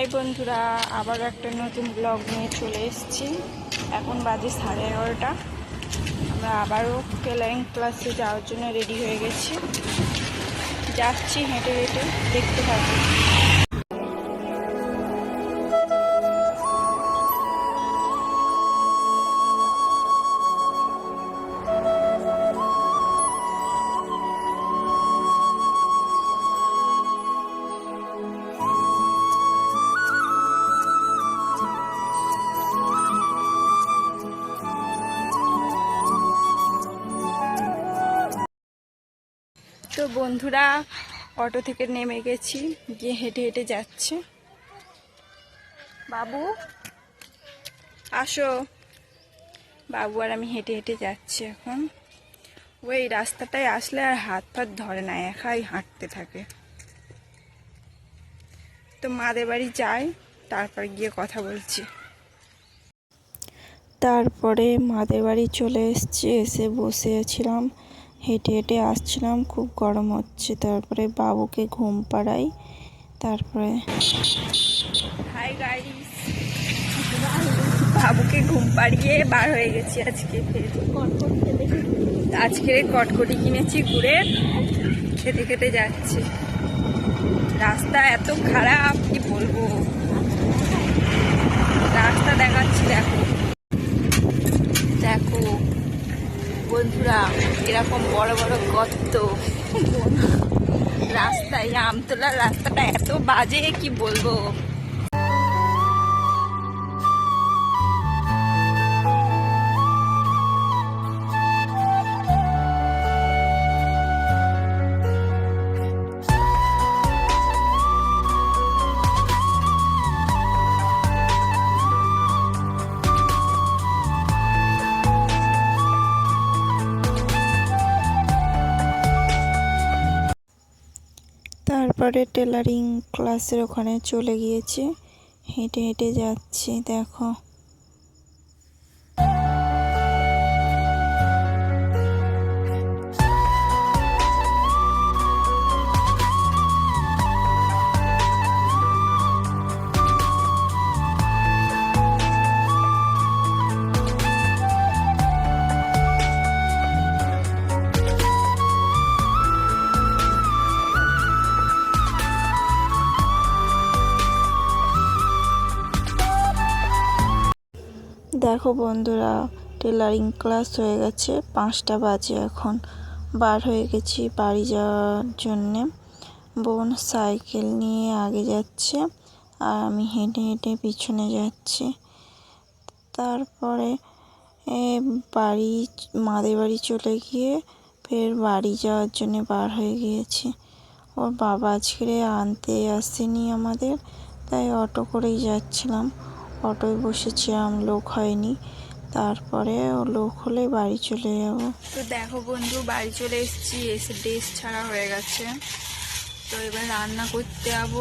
High বন্ধুরা, আবার একটা নতুন ব্লগ নিয়ে চলে এসেছি। এখন বাজে সাড়ে এগারোটা। আমরা আবারও টেলারিং ক্লাসে যাওয়ার জন্য রেডি হয়ে গেছি। যাচ্ছি হেঁটে হেঁটে, দেখতে পাবো তো বন্ধুরা, অটো থেকে নেমে গেছি, গিয়ে হেঁটে হেঁটে যাচ্ছে। বাবু, আসো। বাবু আর আমি হেঁটে হেঁটে যাচ্ছি এখন। ওই রাস্তাটায় আসলে আর হাত ফাত ধরে না, একাই হাঁটতে থাকে। তো মাদের বাড়ি যাই, তারপর গিয়ে কথা বলছি। তারপরে মাদের বাড়ি চলে এসেছি, এসে বসেছিলাম হেঁটে হেঁটে আসছিলাম, খুব গরম হচ্ছে। তারপরে বাবুকে ঘুম পাড়াই, তারপরে হাই বাবুকে ঘুম পাড়িয়ে বার হয়ে গেছি আজকে আজকে কটকটি কিনেছি ঘুরে, খেতে খেতে যাচ্ছি। রাস্তা এত খারাপ, কি বলব? রাস্তা দেখাচ্ছি দেখো দেখো। বন্ধুরা এরকম বড় বড় গর্ত। রাস্তায় আমতলার রাস্তাটা এত বাজে কি বলব? তারপরে টেলারিং ক্লাসের ওখানে চলে গিয়েছি। হেঁটে হেঁটে যাচ্ছি দেখো। দেখো বন্ধুরা টেলারিং ক্লাস হয়ে গেছে, পাঁচটা বাজে এখন। বার হয়ে গেছি বাড়ি যাওয়ার জন্যে। বোন সাইকেল নিয়ে আগে যাচ্ছে আর আমি হেঁটে হেঁটে পিছনে যাচ্ছি। তারপরে বাড়ি, মাদের বাড়ি চলে গিয়ে ফের বাড়ি যাওয়ার জন্য বার হয়ে গিয়েছি। ওর বাবা আজকে আনতে আসেনি আমাদের, তাই অটো করেই যাচ্ছিলাম। অটোয় বসেছিলাম লোক হয়নি। তারপরে ও লোক হলে বাড়ি চলে যাব। তো দেখো বন্ধু বাড়ি চলে এসেছি এসে ড্রেস ছাড়া হয়ে গেছে। তো এবার রান্না করতে যাব।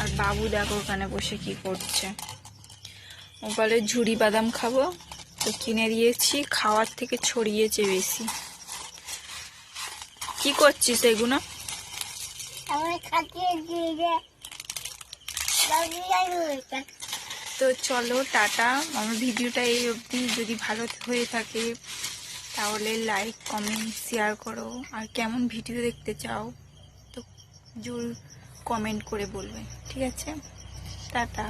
আর বাবু দেখো ওখানে বসে কি করছে। ও বলে ঝুড়ি বাদাম খাব? তো কিনে দিয়েছি খাওয়ার থেকে ছড়িয়েছে বেশি। কি করছিস এগুলো আমি তো চলো, টাটা। আমার ভিডিওটা এই অবধি। যদি ভালো হয়ে থাকে, তাহলে লাইক কমেন্ট শেয়ার করো। আর কেমন ভিডিও দেখতে চাও, তো জোর কমেন্ট করে বলবে। ঠিক আছে? টাটা।